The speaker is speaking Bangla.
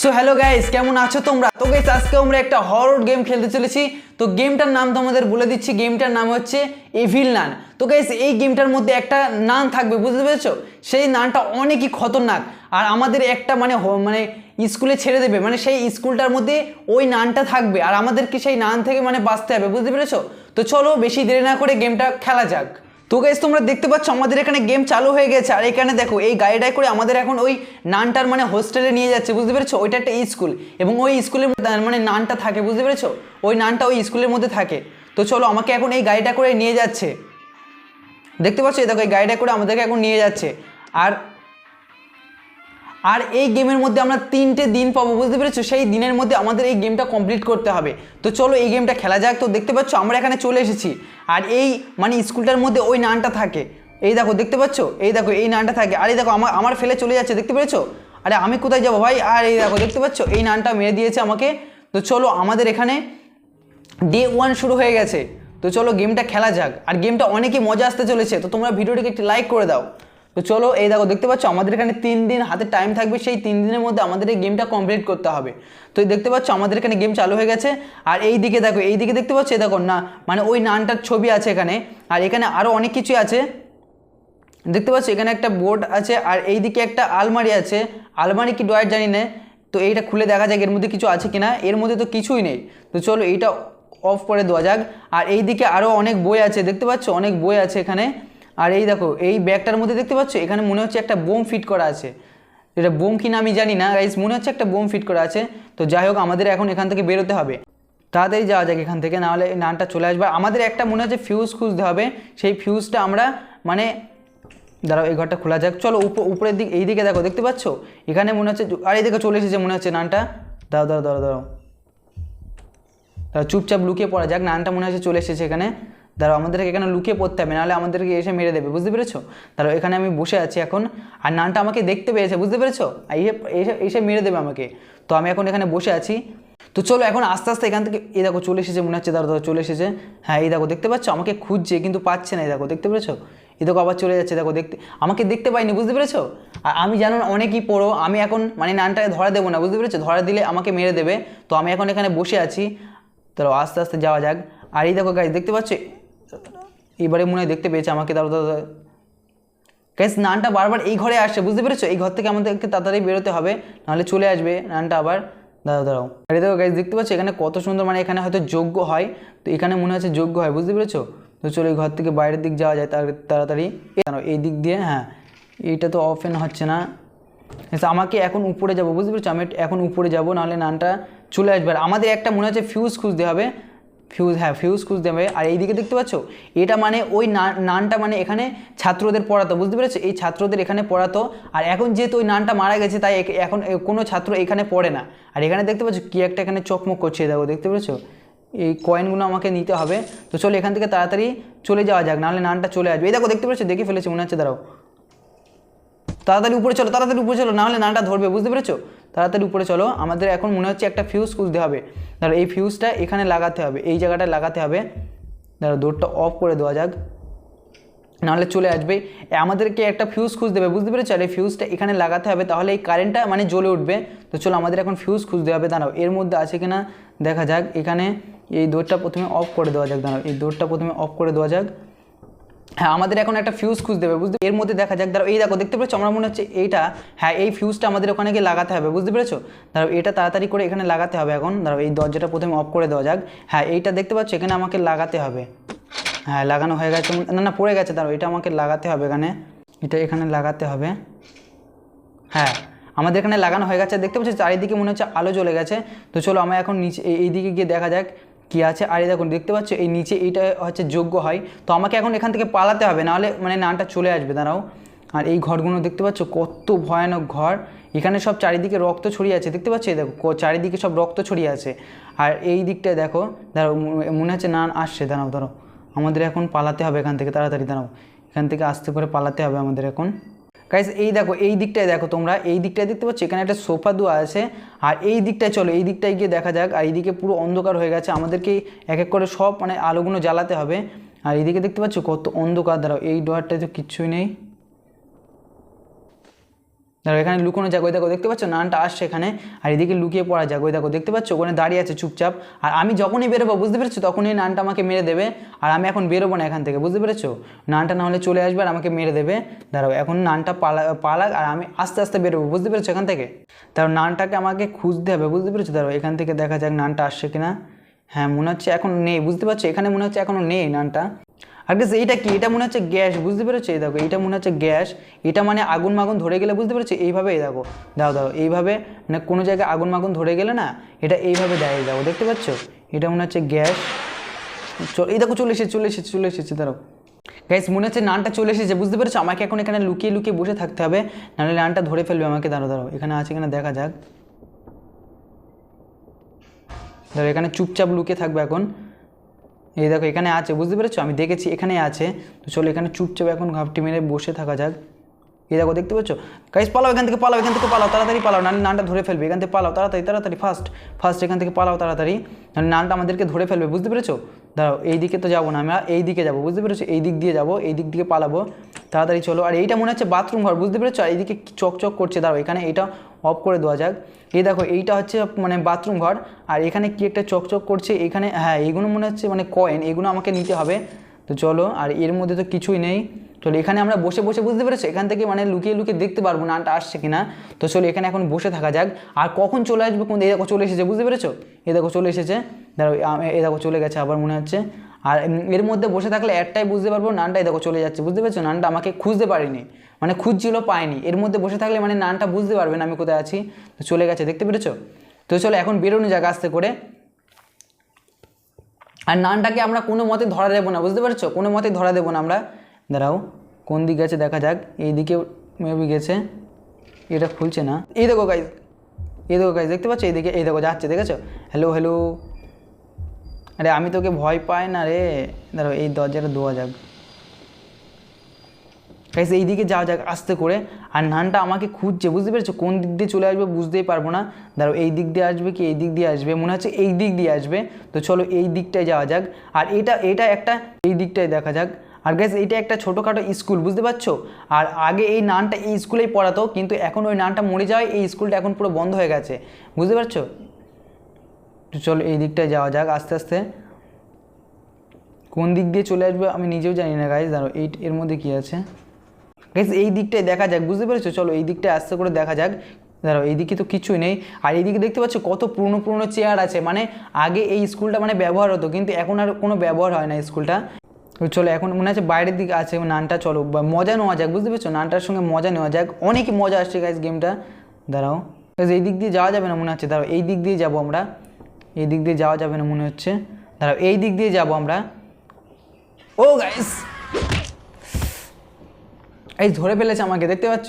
সো হ্যালো গাইস কেমন আছো তোমরা? তো গাইস আজকে আমরা একটা হরর গেম খেলতে চলেছি। তো গেমটার নাম তোমাদের বলে দিচ্ছি গেমটার নাম হচ্ছে এভিল নান তো গাইস এই গেমটার মধ্যে একটা নান থাকবে, বুঝতে পেরেছ? সেই নানটা অনেকই খতরনাক। আর আমাদের একটা মানে মানে স্কুলে ছেড়ে দেবে মানে সেই স্কুলটার মধ্যে ওই নানটা থাকবে। আর আমাদেরকে সেই নান থেকে মানে বাঁচতে হবে, বুঝতে পেরেছ? তো চলো, বেশি দেরি না করে গেমটা খেলা যাক। তো গাইজ তোমরা দেখতে পাচ্ছ আমাদের এখানে গেম চালু হয়ে গেছে। আর এখানে দেখো, এই গাড়িটায় করে আমাদের এখন ওই নানটার মানে হোস্টেলে নিয়ে যাচ্ছে, বুঝতে পেরেছ? ওইটা একটা স্কুল এবং ওই স্কুলের মানে নানটা থাকে, বুঝতে পেরেছ? ওই নানটা ওই স্কুলের মধ্যে থাকে। তো চলো, আমাকে এখন এই গাড়িটা করে নিয়ে যাচ্ছে। দেখতে পাচ্ছ? এই দেখো, এই গাড়িটা করে আমাদেরকে এখন নিয়ে যাচ্ছে। আর আর এই গেমের মধ্যে আমরা তিনটে দিন পাবো, বুঝতে পেরেছ? সেই দিনের মধ্যে আমাদের এই গেমটা কমপ্লিট করতে হবে। তো চলো এই গেমটা খেলা যাক। তো দেখতে পাচ্ছ, আমরা এখানে চলে এসেছি। আর এই মানে স্কুলটার মধ্যে ওই নানটা থাকে। এই দেখো, দেখতে পাচ্ছ? এই দেখো, এই নানটা থাকে। আর এই দেখো, আমার আমার ফেলে চলে যাচ্ছে, দেখতে পেরেছ? আরে আমি কোথায় যাব ভাই? আর এই দেখো, দেখতে পাচ্ছ? এই নানটা মেরে দিয়েছে আমাকে। তো চলো, আমাদের এখানে ডে ওয়ান শুরু হয়ে গেছে। তো চলো গেমটা খেলা যাক। আর গেমটা অনেকই মজা আসতে চলেছে। তো তোমরা ভিডিওটিকে একটি লাইক করে দাও। তো চলো, এই দেখো, দেখতে পাচ্ছ, আমাদের এখানে তিন দিন হাতে টাইম থাকবে, সেই তিন দিনের মধ্যে আমাদের এই গেমটা কমপ্লিট করতে হবে। তো দেখতে পাচ্ছ, আমাদের এখানে গেম চালু হয়ে গেছে। আর এই দিকে দেখো, এই দিকে দেখতে পাচ্ছ এই দেখো, না মানে ওই নানটার ছবি আছে এখানে। আর এখানে আরও অনেক কিছুই আছে। দেখতে পাচ্ছ, এখানে একটা বোর্ড আছে, আর এইদিকে একটা আলমারি আছে। আলমারি কি ডয়ার জানি না, তো এইটা খুলে দেখা যাক এর মধ্যে কিছু আছে কিনা। এর মধ্যে তো কিছুই নেই। তো চলো, এইটা অফ করে দেওয়া যাক। আর এইদিকে আরও অনেক বই আছে, দেখতে পাচ্ছ, অনেক বই আছে এখানে। আর এই দেখো, এই ব্যাগটার মধ্যে দেখতে পাচ্ছ? এখানে মনে হচ্ছে একটা বোম ফিট করা আছে। এটা বোম কিনা আমি জানি না গাইস মনে হচ্ছে একটা বোম ফিট করা আছে। তো যাই হোক, আমাদের এখন এখান থেকে বেরোতে হবে। তাড়াতাড়ি যাওয়া যাক এখান থেকে, নাহলে নানটা চলে আসবে। আমাদের একটা মনে হচ্ছে ফিউজ খুঁজতে হবে। সেই ফিউজটা আমরা মানে দাঁড়াও, এই ঘরটা খোলা যাক। চলো, উপ- উপরের দিক, এই দিকে দেখো, দেখতে পাচ্ছ? এখানে মনে হচ্ছে, আর, এই দিকে চলে এসেছে মনে হচ্ছে নানটা। দাঁড়াও দাঁড়াও দাঁড়াও। দাঁড়াও, চুপচাপ লুকিয়ে পড়া যাক, নানটা মনে হচ্ছে চলে এসেছে এখানে। দাঁড়াও, আমাদেরকে এখানে লুকিয়ে পড়তে হবে, নাহলে আমাদেরকে এসে মেরে দেবে, বুঝতে পেরেছ? দাঁড়াও, এখানে আমি বসে আছি এখন, আর নানটা আমাকে দেখতে পেয়েছে, বুঝতে পেরেছ? এসে এসে মেরে দেবে আমাকে। তো আমি এখন এখানে বসে আছি। তো চলো এখন আস্তে আস্তে এখান থেকে, এই দেখো চলে এসেছে, মনে হচ্ছে দাঁড়াও চলে এসেছে। হ্যাঁ এই দেখো, দেখতে পাচ্ছ? আমাকে খুঁজছে, কিন্তু পাচ্ছে না, এই দেখো, দেখতে পেরেছ? এই দেখো আবার চলে যাচ্ছে, দেখো, দেখতে, আমাকে দেখতে পাইনি, বুঝতে পেরেছ? আর আমি জানো অনেকই পড়ো, আমি এখন মানে নানটাকে ধরা দেবো না, বুঝতে পেরেছ? ধরা দিলে আমাকে মেরে দেবে। তো আমি এখন এখানে বসে আছি। তো আস্তে আস্তে যাওয়া যাক। আর এই দেখো গাছ দেখতে পাচ্ছ? এবারে মনে হয় দেখতে পেয়েছে আমাকে তারপর গ্যাস নানটা বারবার এই ঘরে আসছে বুঝতে পেরেছ? এই ঘর থেকে আমাদেরকে তাড়াতাড়ি বেরোতে হবে নাহলে চলে আসবে নানটা আবার। দাঁড়াও দাঁড়াও। আরে দেখো গাছ দেখতে পাচ্ছ? এখানে কত সুন্দর মানে এখানে হয়তো যোগ্য হয়। তো এখানে মনে হচ্ছে যোগ্য হয় বুঝতে পেরেছ? তো চলো এই ঘর থেকে বাইরের দিক যাওয়া যায় তার তাড়াতাড়ি। এই দিক দিয়ে হ্যাঁ। এইটা তো অফেন হচ্ছে না। আচ্ছা, আমাকে এখন উপরে যাব বুঝতে পেরেছ? আমি এখন উপরে যাব নাহলে নানটা চলে আসবে। আর আমাদের একটা মনে হচ্ছে ফিউজ খুঁজতে হবে। ফিউজ হ্যাঁ ফিউজ খুঁজতে হবে। আর এইদিকে দেখতে পাচ্ছ? এটা মানে ওই নানটা মানে এখানে ছাত্রদের পড়াতো, বুঝতে পেরেছ? এই ছাত্রদের এখানে পড়াতো। আর এখন যেহেতু ওই নানটা মারা গেছে, তাই এখ- এখন কোনো ছাত্র এখানে পড়ে না। আর এখানে দেখতে পাচ্ছ, কি একটা এখানে চকমক করছে, দেখো, দেখতে পেরেছ? এই কয়েনগুলো আমাকে নিতে হবে। তো চলো এখান থেকে তাড়াতাড়ি চলে যাওয়া যাক, নাহলে নানটা চলে আসবে। এই দেখো, দেখতে পেরেছ? দেখে ফেলেছি, মনে হচ্ছে, দাঁড়াও। তাড়াতাড়ি উপরে চলো, তাড়াতাড়ি উপরে চলো, নাহলে নানটা ধরবে, বুঝতে পেরেছ? তাড়াতাড়ি উপরে চলো। আমাদের এখন মনে হচ্ছে একটা ফিউজ খুঁজতে হবে। ধরো এই ফিউজটা এখানে লাগাতে হবে, এই জায়গাটায় লাগাতে হবে। ধরো দৌড়টা অফ করে দেওয়া যাক। নাহলে চলে আসবে। আমাদেরকে একটা ফিউজ খুঁজতে হবে, বুঝতে পেরেছ? আর এই ফিউজটা এখানে লাগাতে হবে, তাহলে এই কারেন্টটা মানে জ্বলে উঠবে। তো চলো, আমাদের এখন ফিউজ খুঁজতে হবে। দাঁড়াও, এর মধ্যে আছে কিনা? দেখা যাক। এখানে এই দৌড়টা প্রথমে অফ করে দেওয়া যাক। দাঁড়াও, এই দৌড়টা প্রথমে অফ করে দেওয়া যাক। হ্যাঁ আমাদের এখন একটা ফিউজ খুঁজতে হবে, বুঝতে এর মধ্যে দেখা যাক ধরো এই দেখো, দেখতে পেরেছ? আমরা মনে হচ্ছে এইটা হ্যাঁ এই ফিউজটা আমাদের ওখানে গিয়ে লাগাতে হবে, বুঝতে পেরেছ? দাঁড়াও, এটা তাড়াতাড়ি করে এখানে লাগাতে হবে এখন। ধরো এই দরজাটা প্রথমে অফ করে দেওয়া যাক। হ্যাঁ এইটা দেখতে পাচ্ছ, এখানে আমাকে লাগাতে হবে। হ্যাঁ লাগানো হয়ে গেছে না না, পড়ে গেছে, দাঁড়াও, এটা আমাকে লাগাতে হবে এখানে। এটা এখানে লাগাতে হবে। হ্যাঁ আমাদের এখানে লাগানো হয়ে গেছে, দেখতে পাচ্ছি? চারিদিকে মনে হচ্ছে আলো জ্বলে গেছে। তো চলো, আমরা এখন নিচে, এই- এইদিকে গিয়ে দেখা যাক। কি আছে? আর দেখুন, দেখতে পাচ্ছ, এই নিচে এইটা হচ্ছে যোগ্য হয়। তো আমাকে এখন এখান থেকে পালাতে হবে, নাহলে মানে নানটা চলে আসবে, দাঁড়াও। আর এই ঘরগুলো দেখতে পাচ্ছ, কত ভয়ানক ঘর। এখানে সব চারিদিকে রক্ত ছড়িয়ে আছে, দেখতে পাচ্ছ? দেখো চারিদিকে সব রক্ত ছড়িয়ে আছে। আর এই দিকটায় দেখো, দাঁড়াও মনে হচ্ছে নান আসছে, দাঁড়াও দাঁড়াও। আমাদের এখন পালাতে হবে এখান থেকে, তাড়াতাড়ি, দাঁড়াও। এখান থেকে আস্তে করে পালাতে হবে আমাদের এখন। গাইস এই দেখো, এই দিকটায় দেখো তোমরা, এই দিকটায় দেখতে পাচ্ছ, এখানে একটা সোফা দেওয়া আছে। আর এই দিকটায় চলো, এই দিকটায় গিয়ে দেখা যাক। আর এইদিকে পুরো অন্ধকার হয়ে গেছে, আমাদেরকে এক এক করে সব মানে আলোগুলো জ্বালাতে হবে। আর এইদিকে দেখতে পাচ্ছ কত অন্ধকার, দাঁড়াও, এই ডোয়ারটায় তো কিচ্ছুই নেই। দেখো এখানে লুকোনো যাক ওই দেখো, দেখতে পাচ্ছ? নানটা আসছে এখানে, আর এদিকে লুকিয়ে পড়া যাক ওই দেখো, দেখতে পাচ্ছ? ওখানে দাঁড়িয়ে আছে চুপচাপ। আর আমি যখনই বেরোবো, বুঝতে পেরেছ? তখনই নানটা আমাকে মেরে দেবে। আর আমি এখন বেরোবো না এখান থেকে, বুঝতে পেরেছ? নানটা না হলে চলে আসবে আর আমাকে মেরে দেবে। দাঁড়াও, এখন নানটা পালা পালাক আর আমি আস্তে আস্তে বেরোবো, বুঝতে পেরেছ এখান থেকে? তারপর নানটাকে আমাকে খুঁজতে হবে, বুঝতে পেরেছ? দাঁড়াও, এখান থেকে দেখা যাক নানটা আসছে কিনা। হ্যাঁ মনে হচ্ছে এখন নেই, বুঝতে পারছ? এখানে মনে হচ্ছে এখনও নেই নানটা। আর guys, এইটা কি? এটা মনে হচ্ছে গ্যাস বুঝতে পেরেছ? এই দেখো এটা মনে হচ্ছে গ্যাস। এটা মানে আগুন মাগুন ধরে গেলে বুঝতে পেরেছ? এইভাবে এই দেখো দাও দাও এইভাবে মানে কোনো জায়গায় আগুন মাগুন ধরে গেলে না এটা এইভাবে দেয় দেখো দেখতে পাচ্ছ? এটা মনে হচ্ছে গ্যাস। এই দেখো চলে এসেছে চলে এসেছে চলে এসেছে দাঁড়াও। গ্যাস মনে হচ্ছে নানটা চলে এসেছে বুঝতে পেরেছ? আমাকে এখন এখানে লুকিয়ে লুকিয়ে বসে থাকতে হবে নাহলে নানটা ধরে ফেলবে আমাকে। দাঁড়াও দাঁড়াও এখানে আছে কিনা দেখা যাক। ধরো এখানে চুপচাপ লুকিয়ে থাকবে এখন। এই দেখো, এখানে আছে, বুঝতে পেরেছ? আমি দেখেছি, এখানে আছে। তো চলো এখানে চুপচাপ এখন ঘাপটি মেরে বসে থাকা যাক। এই দেখো, দেখতে পাচ্ছ গাইস পালাও এখান থেকে, পালাও, এখান থেকে পালাও, তাড়াতাড়ি পালাও, নাহলে নানটা ধরে ফেলবে। এখান থেকে পালাও, তাড়াতাড়ি তাড়াতাড়ি ফার্স্ট ফার্স্ট এখান থেকে পালাও, তাড়াতাড়ি। নাহলে নানটা আমাদেরকে ধরে ফেলবে, বুঝতে পেরেছ? দাঁড়াও এই দিকে তো যাব না, আমরা এই দিকে যাব, বুঝতে পেরেছ? এই দিক দিয়ে যাব, এই দিক দিয়ে পালাবো। তাড়াতাড়ি চলো, আর এইটা মনে হচ্ছে বাথরুম ঘর, বুঝতে পেরেছ? আর এইদিকে চকচক করছে, দাঁড়াও, এখানে এটা অফ করে দেওয়া যাক। এই দেখো, এইটা হচ্ছে মানে বাথরুম ঘর, আর এখানে কি একটা চকচক করছে, এখানে হ্যাঁ এইগুলো মনে হচ্ছে মানে কয়েন এগুলো আমাকে নিতে হবে। তো চলো, আর এর মধ্যে তো কিছুই নেই। চলো, এখানে আমরা বসে বসে বুঝতে পেরেছ? এখান থেকে মানে লুকিয়ে লুকিয়ে দেখতে পারব নানটা আসছে কিনা। তো চলো, এখানে এখন বসে থাকা যাক। আর কখন চলে আসবে কোন এই দেখো, চলে এসেছে, বুঝতে পেরেছ? এ দেখো, চলে এসেছে। দাঁড়াও এ দেখো, চলে গেছে আবার মনে হচ্ছে। আর এর মধ্যে বসে থাকলে একটাই বুঝতে পারব নানটাই দেখো চলে যাচ্ছে, বুঝতে পেরেছ? নানটা আমাকে খুঁজতে পারিনি। মানে খুঁজছিল পায়নি। এর মধ্যে বসে থাকলে মানে নানটা বুঝতে পারবে না আমি কোথায় আছি। তো চলে গেছে, দেখতে পেরেছ? তো চলো এখন বেরোনো যাক আস্তে করে। আর নানটাকে আমরা কোনো মতে ধরা দেবো না, বুঝতে পারছ? কোনো মতে ধরা দেবো না আমরা। দাঁড়াও, কোন দিক গেছে দেখা যাক। এই দিকে মেবি গেছে। এটা খুলছে না। এই দেখো গাইজ এই দেখো গাইজ দেখতে পাচ্ছ? এইদিকে এই দেখো, যাচ্ছে, দেখেছ? হ্যালো হ্যালো আরে আমি তোকে ভয় পাই না রে। দাঁড়াও, এই দরজাটা দেওয়া যাক। গাইস এই দিকে যাওয়া যাক, আস্তে করে। আর নানটা আমাকে খুঁজছে, বুঝতে পেরেছ? কোন দিক দিয়ে চলে আসবে বুঝতেই পারব না। দাঁড়াও, এই দিক দিয়ে আসবে কি? এই দিক দিয়ে আসবে। মনে হচ্ছে এই দিক দিয়ে আসবে। তো চলো, এই দিকটায় যাওয়া যাক। আর এটা এটা একটা, এই দিকটায় দেখা যাক। আর গ্যাস এটা একটা ছোটোখাটো স্কুল, বুঝতে পারছ? আর আগে এই নানটা এই স্কুলেই পড়াতো, কিন্তু এখন ওই নানটা মরে যাওয়ায় এই স্কুলটা এখন পুরো বন্ধ হয়ে গেছে। বুঝতে পারছ? তো চলো, এই দিকটায় যাওয়া যাক আস্তে আস্তে। কোন দিক দিয়ে চলে আসবে আমি নিজেও জানি না গাইজ দাঁড়ো এই, এর মধ্যে কী আছে? গাইজ এই দিকটায় দেখা যাক, বুঝতে পেরেছ? চলো, এই দিকটায় আস্তে করে দেখা যাক। দাঁড়াও এইদিকে তো কিছুই নেই। আর এইদিকে দেখতে পাচ্ছ কত পুরনো পুরনো চেয়ার আছে। মানে আগে এই স্কুলটা মানে ব্যবহার হতো, কিন্তু এখন আর কোনো ব্যবহার হয় না স্কুলটা চলো, এখন মনে হচ্ছে বাইরের দিকে আছে, নানটা চলো, বা মজা নেওয়া যাক, বুঝতে পেরেছ? নানটার সঙ্গে মজা নেওয়া যাক। অনেক মজা আসছে গাইজ গেমটা দাঁড়াও। এই দিক দিয়ে যাওয়া যাবে না মনে হচ্ছে? দাঁড়াও, এই দিক দিয়ে যাব আমরা। এই দিক দিয়ে যাওয়া যাবে না মনে হচ্ছে? দাঁড়াও, এই দিক দিয়ে যাব আমরা। ও গাইস এই ধরে ফেলেছে আমাকে দেখতে পাচ্ছ?